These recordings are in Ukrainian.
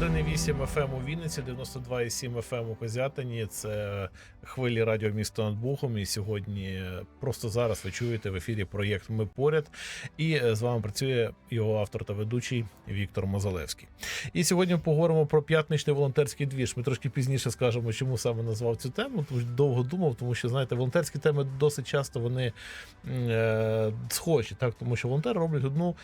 101,8 FM у Вінниці, 92,7 FM у Козятині. Це хвилі радіо місто над Бухом. І сьогодні е, просто зараз ви чуєте в ефірі проєкт Ми поряд. І е, з вами працює його автор та ведучий Віктор Мозалевський. І сьогодні поговоримо про п'ятничний волонтерський двіж. Ми трошки пізніше скажемо, чому саме назвав цю тему. Тому що довго думав, тому що знаєте, волонтерські теми досить часто вони е, схожі, так тому що волонтери роблять одну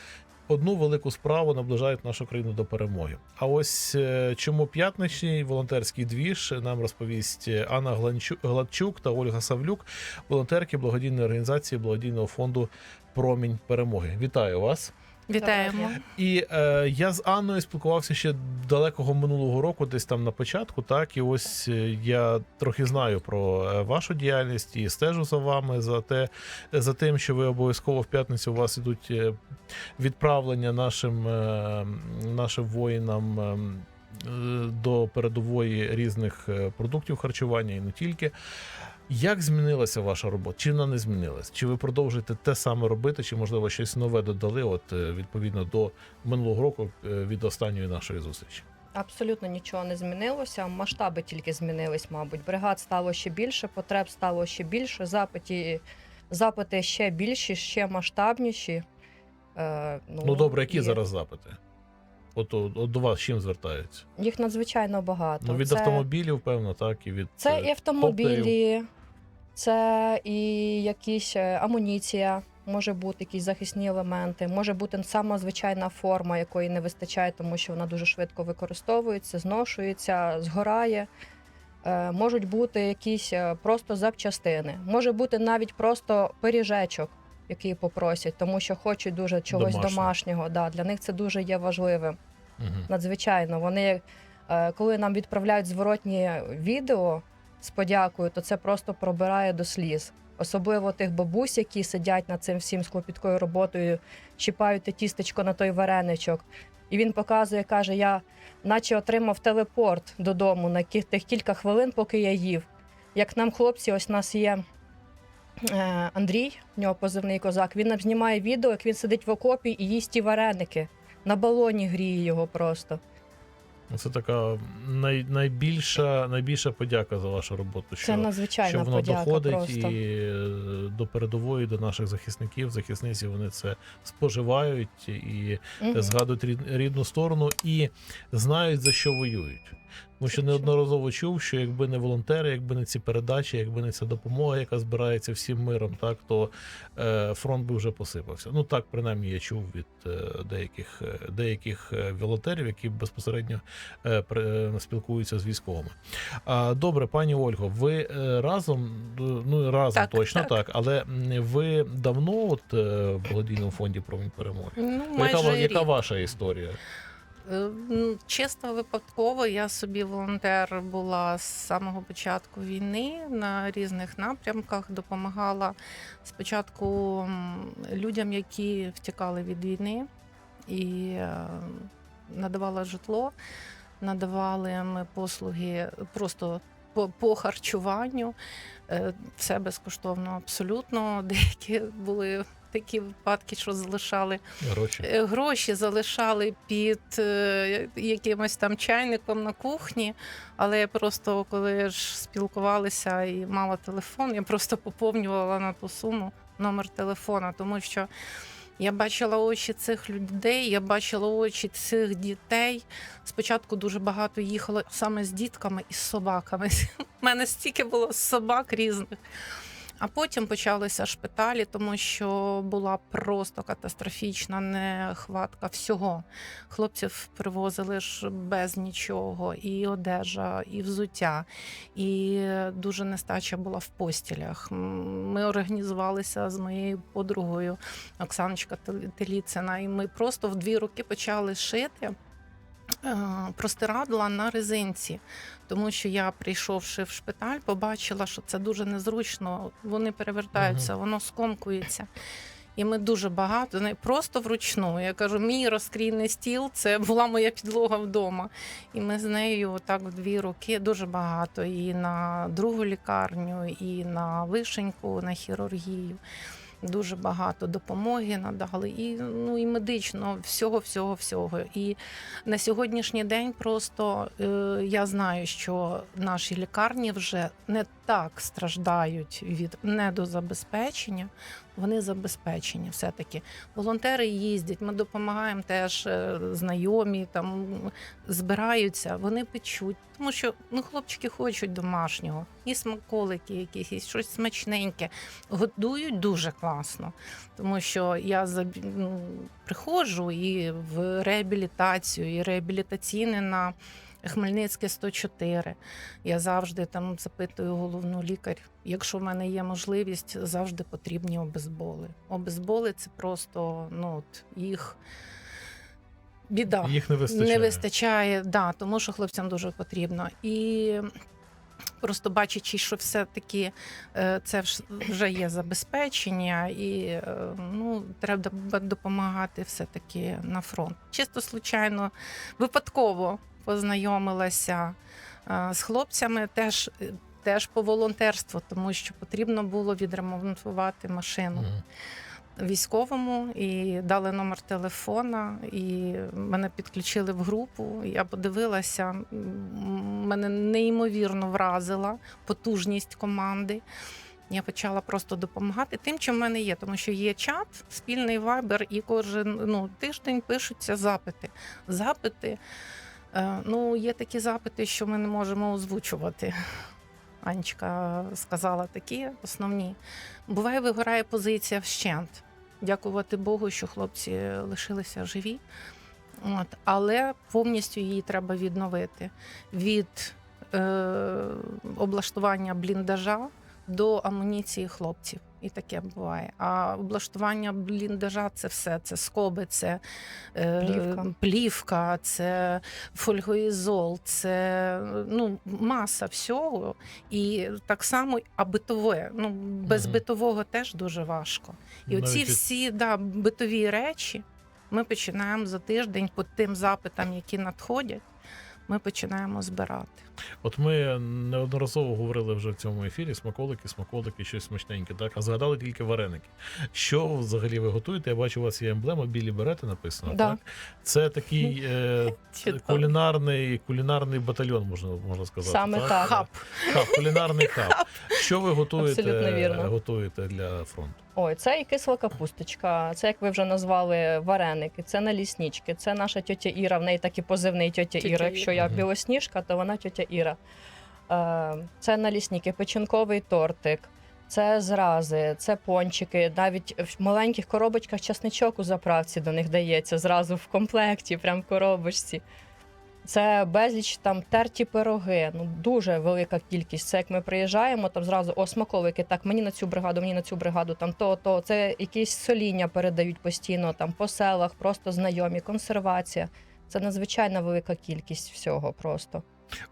одну велику справу наближають нашу країну до перемоги. А ось е, чому п'ятничний волонтерський двіж нам розповість Анна Гладчук та Ольга Савлюк, волонтерки благодійної організації благодійного фонду Промінь перемоги. Вітаю вас! Вітаємо. І е, я з Анною спілкувався ще далекого минулого року, десь там на початку. Так, і ось е, я трохи знаю про е, вашу діяльність і стежу за вами за те, за тим, що ви обов'язково в п'ятницю у вас ідуть е, відправлення нашим, е, нашим воїнам. До передової різних продуктів харчування і не тільки. Як змінилася ваша робота? Чи вона не змінилась? Чи ви продовжуєте те саме робити, чи можливо щось нове додали? От е, відповідно до минулого року е, від останньої нашої зустрічі? Абсолютно нічого не змінилося. Масштаби тільки змінились, мабуть. Бригад стало ще більше, потреб стало ще більше, запиті, запити ще більші, ще масштабніші. Е, Ну добре, які і зараз запити? От, от, от до вас чим звертаються? Їх надзвичайно багато. Ну від це, автомобілів, певно, так і від це е, і автомобілі, це і якісь е, амуніція, може бути якісь захисні елементи, може бути сама звичайна форма, якої не вистачає, тому що вона дуже швидко використовується, зношується, згорає. Е, Можуть бути якісь просто запчастини, може бути навіть просто пиріжечок, який попросять, тому що хочуть дуже чогось Домашнього. домашнього. Да, для них це дуже є важливим Мгм. надзвичайно. Вони, е, коли нам відправляють зворотні відео з подякою, то це просто пробирає до сліз. Особливо тих бабусь, які сидять над цим всім з клопіткою роботою, чіпають те тістечко на той вареничок. І він показує, каже: я наче отримав телепорт додому на тих кілька хвилин, поки я їв. Як нам хлопці, ось нас є Андрій, в нього позивний козак. Він нам знімає відео, як він сидить в окопі і їсть ті вареники. На балоні гріє його просто. Ну, Це така най, найбільша, найбільша подяка за вашу роботу. Це Що, надзвичайна що воно подяка доходить просто. і е, до передової, до наших захисників, захисниці вони це споживають і Мгм. згадують рідну сторону і знають за що воюють. Тому що неодноразово чув, що якби не волонтери, якби не ці передачі, якби не ця допомога, яка збирається всім миром, так то е, фронт би вже посипався. Ну так принаймні я чув від е, деяких е, деяких е, волонтерів, які безпосередньо е, е, спілкуються з військовими. А добре, пані Ольго, ви е, разом ну разом Так, точно так. так, але ви давно от в благодійному фонді промінь перемоги. Ну, яка, майже яка рік. ваша історія? Е, м, Чисто випадково я собі волонтер була з самого початку війни на різних напрямках. Допомагала спочатку людям, які втікали від війни, і е, надавала житло, надавали ми послуги просто по, по харчуванню. Все безкоштовно абсолютно. Деякі були такі випадки, що залишали Гроші? Е, гроші залишали під е, якимось там чайником на кухні. Але я просто, коли ж спілкувалися і мала телефон, я просто поповнювала на ту суму номер телефона, тому що. Я бачила очі цих людей, я бачила очі цих дітей. Спочатку дуже багато їхало саме з дітками і з собаками. У мене стільки було собак різних. А потім почалися шпиталі, тому що була просто катастрофічна нехватка всього. Хлопців привозили ж без нічого, і одежа, і взуття, і дуже нестача була в постілях. Ми організувалися з моєю подругою Оксаночка Тел- Теліцина, і ми просто в дві роки почали шити. Е, Простирадла на резинці, тому що я, прийшовши в шпиталь, побачила, що це дуже незручно. Вони перевертаються, воно скомкується. І ми дуже багато, не просто вручну. Я кажу, мій розкрійний стіл це була моя підлога вдома. І ми з нею так в дві роки дуже багато. І на другу лікарню, і на вишеньку, на хірургію. Дуже багато допомоги надали, і ну і медично, всього, всього, всього. І на сьогоднішній день просто е, я знаю, що наші лікарні вже не так страждають від недозабезпечення. Вони забезпечені все-таки. Волонтери їздять, ми допомагаємо теж е, знайомі, там збираються, вони печуть. Тому що ну, хлопчики хочуть домашнього, і смаколики якісь, і щось смачненьке. Годують дуже класно. Тому що я ну, приходжу і в реабілітацію, і реабілітаційне на Хмельницьке 104. Я завжди там запитую головну лікар. Якщо в мене є можливість, завжди потрібні обезболи. Обезболи це просто ну, от, їх біда. Їх не вистачає. Не вистачає, да, тому що хлопцям дуже потрібно. І просто бачачи, що все-таки е, це вже є забезпечення, і е, ну, треба допомагати все-таки на фронт. Чисто случайно, випадково познайомилася е, з хлопцями теж. е, Теж по волонтерству, тому що потрібно було відремонтувати машину військовому і дали номер телефона, і мене підключили в групу. Я подивилася, мене неймовірно вразила потужність команди. Я почала просто допомагати тим, чим в мене є, тому що є чат, спільний вайбер, і кожен ну, тиждень пишуться запити. Запити. Е, Ну, є такі запити, що ми не можемо озвучувати. Анечка сказала такі основні. Буває, вигорає позиція вщент. Дякувати Богу, що хлопці лишилися живі. От, але повністю її треба відновити від е, облаштування бліндажа до амуніції хлопців. І таке буває. А облаштування бліндажа це все. Це скоби, це е, Плівка. плівка, це фольгоізол, це ну, маса всього. І так само, а битове. Ну, без Мгм. битового теж дуже важко. І оці всі да, битові речі ми починаємо за тиждень по тим запитам, які надходять, ми починаємо збирати. От ми неодноразово говорили вже в цьому ефірі: смаколики, смаколики, щось смачненьке, так? А згадали тільки вареники. Що взагалі ви готуєте? Я бачу, у вас є емблема, білі берети написано. Да. Так? Це такий е, кулінарний, кулінарний батальйон, можна, можна сказати. Саме так. Хаб. Хаб, кулінарний хаб. Що ви готуєте, Абсолютно вірно. готуєте для фронту? Ой, це і кисла капусточка, це як ви вже назвали вареники, це наліснички, це наша тьотя Іра. В неї так і позивний тьотя Тьотя Іра. Іра. Якщо я білосніжка, то вона тьотя Іра. Е, Це налісники, печінковий тортик, це зрази, це пончики. Навіть в маленьких коробочках часничок у заправці до них дається зразу в комплекті, прям в коробочці. Це безліч там терті пироги. Ну дуже велика кількість. Це як ми приїжджаємо, там зразу о смаковики. Так, мені на цю бригаду, мені на цю бригаду. Там то, то це якісь соління передають постійно, там по селах, просто знайомі, консервація. Це надзвичайно велика кількість всього просто.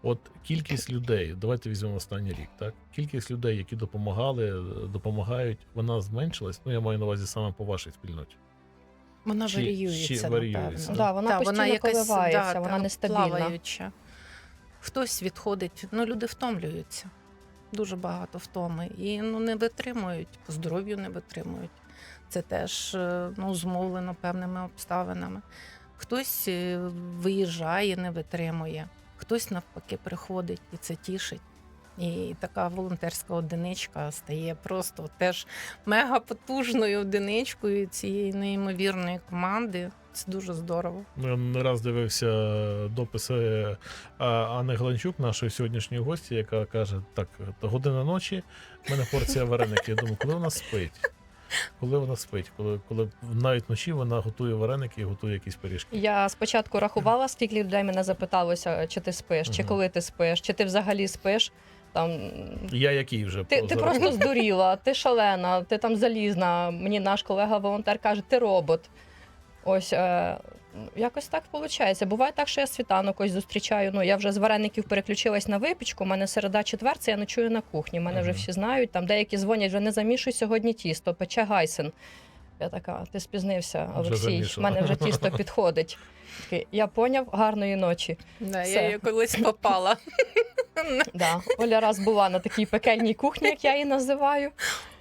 От кількість людей, давайте візьмемо останній рік, так? Кількість людей, які допомагали, допомагають, вона зменшилась. Ну, я маю на увазі саме по вашій спільноті. Вона Чи- варіюється, чи варіюється? напевно. Да, вона постійно коливається, вона та, нестабільна. плаваюча. Хтось відходить, ну люди втомлюються. Дуже багато втоми. І ну, не витримують, по здоров'ю не витримують. Це теж е, ну, змовлено певними обставинами. Хтось е, виїжджає, не витримує, хтось навпаки приходить і це тішить. І така волонтерська одиничка стає просто теж мега потужною одиничкою цієї неймовірної команди. Це дуже здорово. Ну, Я не раз дивився дописи а, Анни Гланчук, нашої сьогоднішньої гості, яка каже: так, година ночі, в мене порція вареників. Я думаю, коли вона спить? Коли вона спить, коли, коли навіть вночі вона готує вареники і готує якісь пиріжки. Я спочатку рахувала, скільки людей мене запиталося, чи ти спиш, чи коли ти спиш, чи ти взагалі спиш. Там Я який вже ти, ти зараз- просто здуріла, ти шалена, ти там залізна. Мені наш колега-волонтер каже, ти робот. Ось е, якось так виходить. Буває так, що я світанок ось зустрічаю. Ну я вже з вареників переключилась на випічку. У мене середа четвер, це я ночую на кухні. Мене вже всі знають. Там деякі дзвонять, вже не замішуй сьогодні тісто, пече гайсен. Я така, ти спізнився, Олексій. в мене вже тісто підходить. Я поняв, гарної ночі. Да, Все. я її колись попала. Да. Оля раз була на такій пекельній кухні, як я її називаю.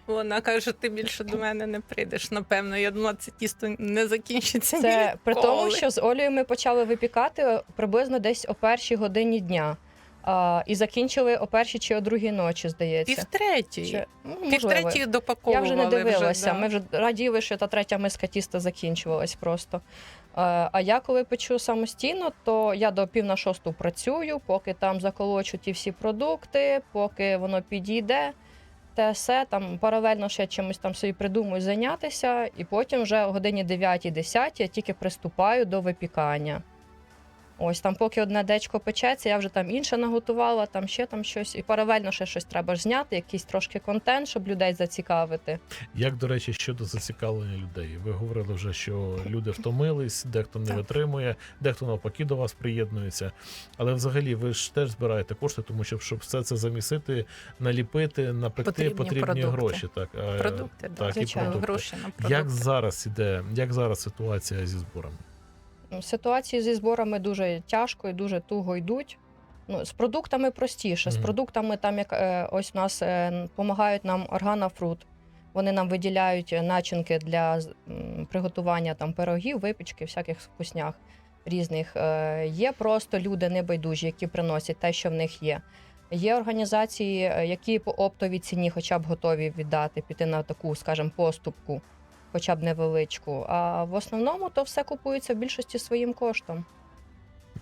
Вона каже: ти більше до мене не прийдеш. Напевно, я думала, це тісто не закінчиться. Це при тому, що з Олею ми почали випікати приблизно десь о першій годині дня. А, і закінчили о першій чи о другій ночі, здається. півтретьої. Чи- ну, можливо. Півтретьої Я вже не дивилася. да. Ми вже раділи, що та третя миска тіста закінчувалась просто. А я коли печу самостійно, то я до пів на шосту працюю, поки там заколочу ті всі продукти, поки воно підійде. Те все там паралельно ще чимось там собі придумую зайнятися, і потім вже о годині 9-10 я тільки приступаю до випікання. Ось там, поки одне дечко печеться, я вже там інше наготувала, там ще там щось. І паралельно ще щось треба ж зняти, якийсь трошки контент, щоб людей зацікавити. Як до речі, щодо зацікавлення людей, ви говорили вже, що люди втомились, дехто не Так. витримує, дехто навпаки до вас приєднується. Але взагалі ви ж теж збираєте кошти, тому що щоб все це замісити, наліпити, напекти, Потрібні потрібні, продукти. гроші. Так, Продукти, да, так, і продукти. гроші на продукти. Як зараз іде, як зараз ситуація зі зборами? Ситуації зі зборами дуже тяжко і дуже туго йдуть. Ну, з продуктами простіше. З продуктами там як е, ось у нас е, допомагають нам органафрут. Вони нам виділяють е, начинки для приготування там пирогів, випічки, всяких вкуснях різних. Є просто люди небайдужі, які приносять те, що в них є. Є організації, які по оптовій ціні, хоча б готові віддати, піти на таку, скажімо, поступку, хоча б невеличку. А в основному то все купується в більшості своїм коштом.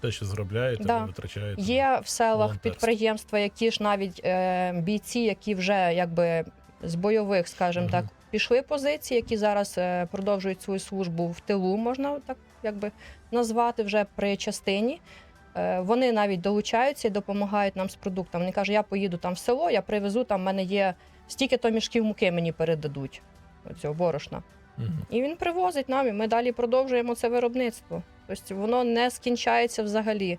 Те, що зробляєте, Да. ви витрачаєте. Є в селах підприємства, які ж навіть е, бійці, які вже якби з бойових, скажімо Мгм. так, пішли позиції, які зараз е, продовжують свою службу в тилу, можна так якби назвати вже при частині. Е, Вони навіть долучаються і допомагають нам з продуктами. Вони кажуть, я поїду там в село, я привезу, там в мене є стільки то мішків муки мені передадуть цього борошна. І він привозить нам, і ми далі продовжуємо це виробництво. Тобто воно не скінчається взагалі.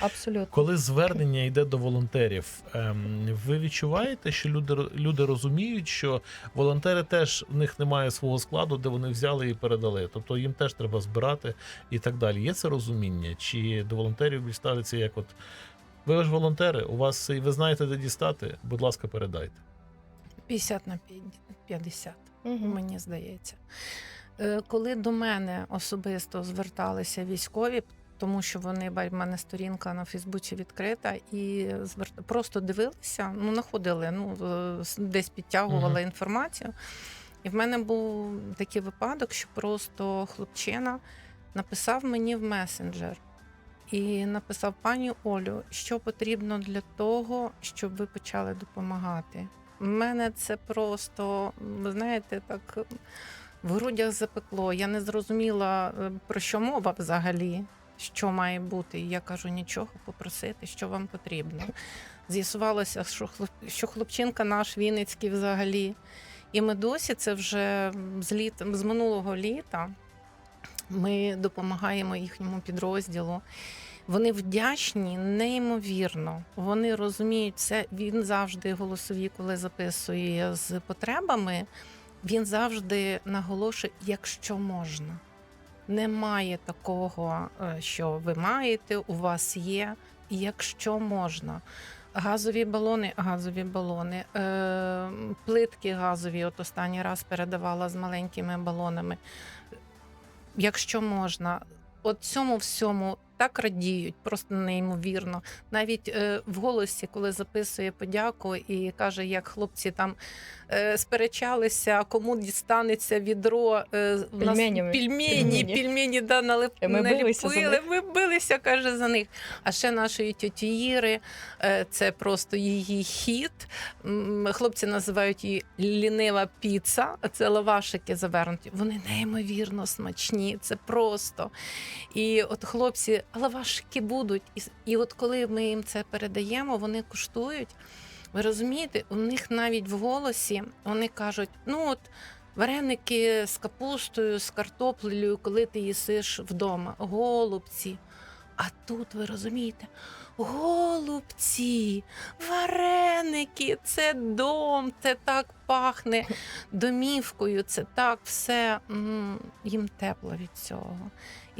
Абсолютно. Коли звернення йде до волонтерів, ем, ви відчуваєте, що люди люди розуміють, що волонтери теж в них немає свого складу, де вони взяли і передали. Тобто їм теж треба збирати і так далі. Є це розуміння? Чи до волонтерів більш ставиться як от ви ж волонтери, у вас і ви знаєте, де дістати? Будь ласка, передайте. 50 на 50. Мгм. мені здається. Е, Коли до мене особисто зверталися військові, тому що вони в мене сторінка на Фейсбуці відкрита, і звер- просто дивилися, ну знаходили, ну десь підтягували Мгм. інформацію. І в мене був такий випадок, що просто хлопчина написав мені в месенджер. І написав пані Олю, що потрібно для того, щоб ви почали допомагати. Мене це просто, ви знаєте, так в грудях запекло. Я не зрозуміла, е, про що мова взагалі, що має бути. І я кажу, нічого попросити, що вам потрібно. З'ясувалося, що хлопчинка наш Вінницький взагалі. І ми досі це вже з, літ... з минулого літа. Ми допомагаємо їхньому підрозділу. Вони вдячні неймовірно. Вони розуміють це. Він завжди голосові, коли записує з потребами. Він завжди наголошує, якщо можна. Немає такого, е, що ви маєте, у вас є, якщо можна. Газові балони, газові балони, е, плитки газові. От останній раз передавала з маленькими балонами. Якщо можна, от цьому всьому так радіють, просто неймовірно. Навіть е, в голосі, коли записує подяку і каже, як хлопці там е, сперечалися, кому дістанеться відро е, в нас Пельменями. пельмені, Пельмені. пельмені да, налип, ми билися наліпили. них. Ми билися, каже за них. А ще нашої тьоті Іри, е, це просто її хіт. М, Хлопці називають її лінива піца, а це лавашики завернуті. Вони неймовірно смачні. Це просто. І от хлопці, а лавашики будуть. І, і от коли ми їм це передаємо, вони куштують. Ви розумієте, у них навіть в голосі вони кажуть: ну от. Вареники з капустою, з картоплею, коли ти їсиш вдома, голубці. А тут ви розумієте, голубці, вареники, це дом, це так пахне домівкою, це так все їм тепло від цього.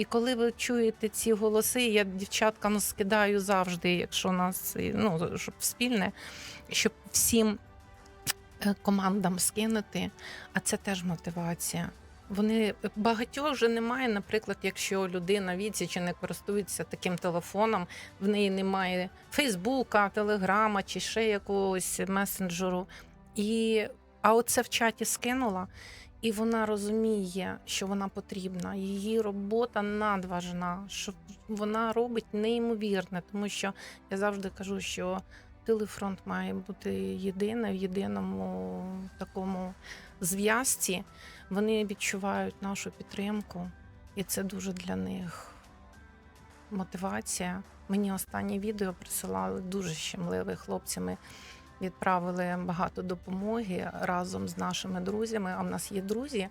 І коли ви чуєте ці голоси, я дівчаткам скидаю завжди, якщо нас ну, щоб спільне, щоб всім е, командам скинути, а це теж мотивація. Вони багатьох вже немає. Наприклад, якщо людина віці чи не користується таким телефоном, в неї немає Фейсбука, Телеграма чи ще якогось месенджеру. І а оце в чаті скинула, і вона розуміє, що вона потрібна. Її робота надважна, що вона робить неймовірне, тому що я завжди кажу, що телефронт має бути єдине в єдиному такому зв'язці. Вони відчувають нашу підтримку, і це дуже для них мотивація. Мені останнє відео присилали дуже щемливі хлопці. Відправили багато допомоги разом з нашими друзями. А в нас є друзі,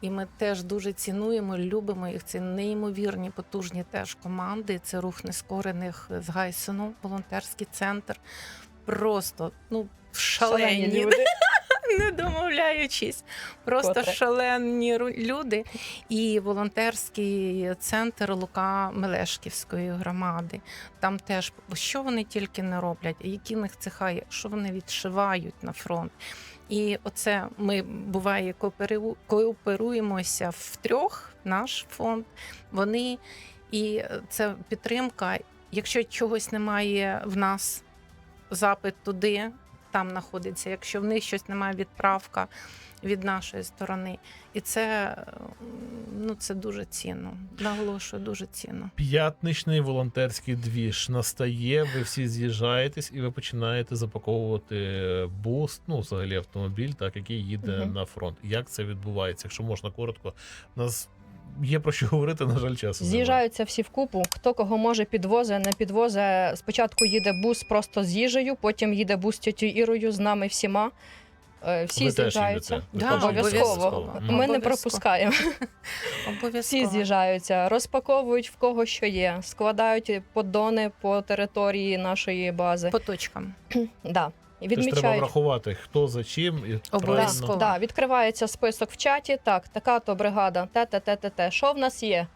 і ми теж дуже цінуємо, любимо їх. Це неймовірні, потужні теж команди. Це рух нескорених з Гайсону, волонтерський центр. Просто ну шалені, люди. Не домовляючись. Просто Котре. шалені люди. І волонтерський центр Лука Мелешківської громади. Там теж що вони тільки не роблять, які в них цеха є, що вони відшивають на фронт. І оце ми буває кооперу- кооперуємося втрьох, наш фонд. Вони і це підтримка. Якщо чогось немає в нас, запит туди, там знаходиться. Якщо в них щось немає, відправка від нашої сторони. І це, ну, це дуже цінно. Наголошую, дуже цінно. П'ятничний волонтерський двіж настає. Ви всі з'їжджаєтесь і ви починаєте запаковувати бус, ну взагалі автомобіль, так який їде Мгм. на фронт. Як це відбувається? Якщо можна коротко, нас є про що говорити, на жаль, часу. З'їжджаються всі вкупу. Хто кого може підвозить, не підвозить. Спочатку їде бус просто з їжею, потім їде бус з тітю Ірою, з нами всіма. Е, Всі Ви теж з'їжджаються. їдете? Да, обов'язково. Ми не пропускаємо. Обов'язково. Всі з'їжджаються, розпаковують в кого що є, складають поддони по території нашої бази. по точкам. Да. І Тож треба врахувати, хто за чим і Обов'язково. правильно. Да, відкривається список в чаті. Так, така то бригада, те, те, те, те, те. Що в нас є?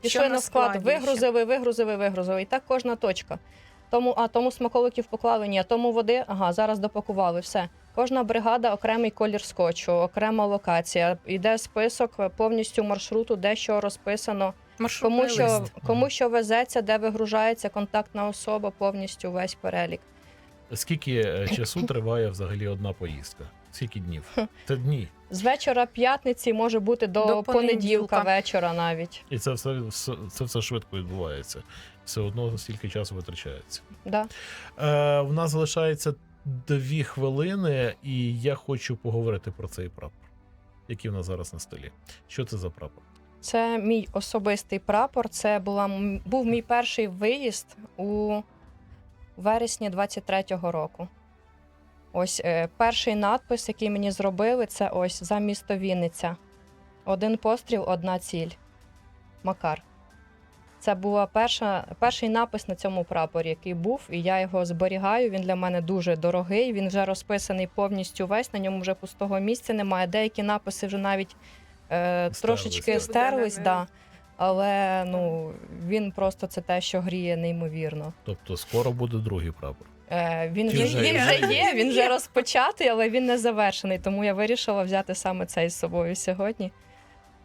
Пішли на на склад, складі вигрузили, вигрузили, вигрузили. І так кожна точка. Тому, а тому смаколиків поклали, ні, а тому води, ага, зараз допакували. Все. Кожна бригада окремий колір скотчу, окрема локація. Йде список повністю маршруту, де що розписано. Маршрутний Кому що, лист. кому що везеться, де вигружається контактна особа, повністю весь перелік. Скільки е, часу триває взагалі одна поїздка? Скільки днів? Це дні. З вечора п'ятниці може бути до, До понеділка понеділка. вечора навіть. І це все, все це все швидко відбувається. Все одно стільки часу витрачається. Да. Е, в нас залишається дві хвилини, і я хочу поговорити про цей прапор, який в нас зараз на столі. Що це за прапор? Це мій особистий прапор. Це була був мій перший виїзд у вересні 23-го року. Ось е, перший надпис, який мені зробили, це ось за місто Вінниця. Один постріл, одна ціль. Макар. Це був перший напис на цьому прапорі, який був, і я його зберігаю. Він для мене дуже дорогий. Він вже розписаний повністю весь. На ньому вже пустого місця немає. Деякі написи вже навіть е, трошечки стерлись. Да. Але ну, він просто це те, що гріє неймовірно. Тобто скоро буде другий прапор. Е, він, Чи він, вже він є? вже є, він вже розпочатий, але він не завершений. Тому я вирішила взяти саме цей з собою сьогодні,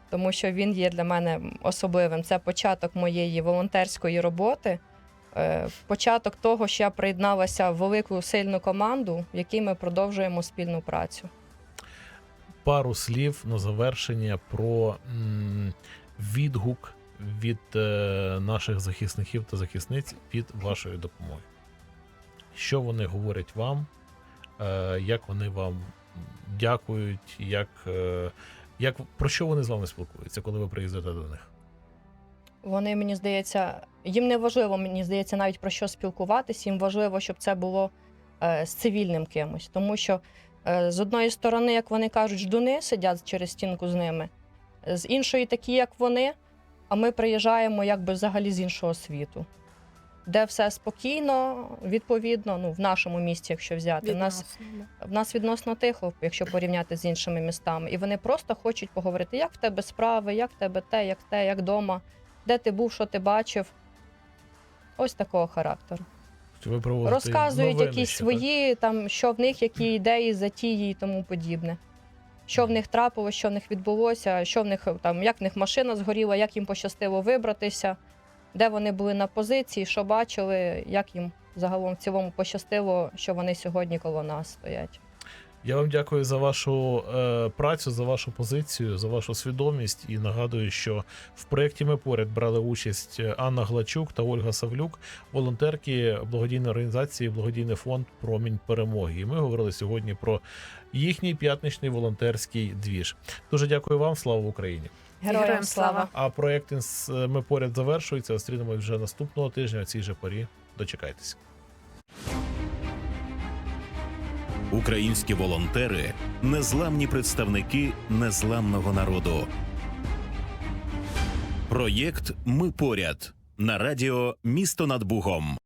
тому що він є для мене особливим. Це початок моєї волонтерської роботи, е, початок того, що я приєдналася в велику сильну команду, в якій ми продовжуємо спільну працю. Пару слів на завершення про м, відгук від е, наших захисників та захисниць від вашої допомоги. Що вони говорять вам, е, як вони вам дякують, як, е, як, про що вони з вами спілкуються, коли ви приїздите до них? Вони, мені здається, їм не важливо, мені здається, навіть про що спілкуватись. Їм важливо, щоб це було е, з цивільним кимось. Тому що е, з одної сторони, як вони кажуть, ждуни сидять через стінку з ними, з іншої такі, як вони. А ми приїжджаємо якби взагалі з іншого світу, де все спокійно, відповідно, ну в нашому місті, якщо взяти. В нас Відносно, в нас відносно тихо, якщо порівняти з іншими містами. І вони просто хочуть поговорити, як в тебе справи, як в тебе те, як те, як вдома, де ти був, що ти бачив. Ось такого характеру. Ви Розказують новини якісь ще, так? свої, там, що в них, які ідеї, затії і тому подібне. Що в них трапилось, що в них відбулося, що в них там, як в них машина згоріла, як їм пощастило вибратися, де вони були на позиції, що бачили, як їм загалом в цілому пощастило, що вони сьогодні коло нас стоять. Я вам дякую за вашу е, працю, за вашу позицію, за вашу свідомість. І нагадую, що в проєкті ми поряд брали участь Анна Глачук та Ольга Савлюк, волонтерки благодійної організації Благодійний фонд Промінь перемоги. І ми говорили сьогодні про їхній п'ятничний волонтерський двіж. Дуже дякую вам. Слава Україні! Героям слава! А проєкт «Інс- ми поряд завершується. Зустрінемось вже наступного тижня. о цій же порі. Дочекайтеся. Українські волонтери незламні представники незламного народу. Проєкт Ми поряд на радіо Місто над Бугом.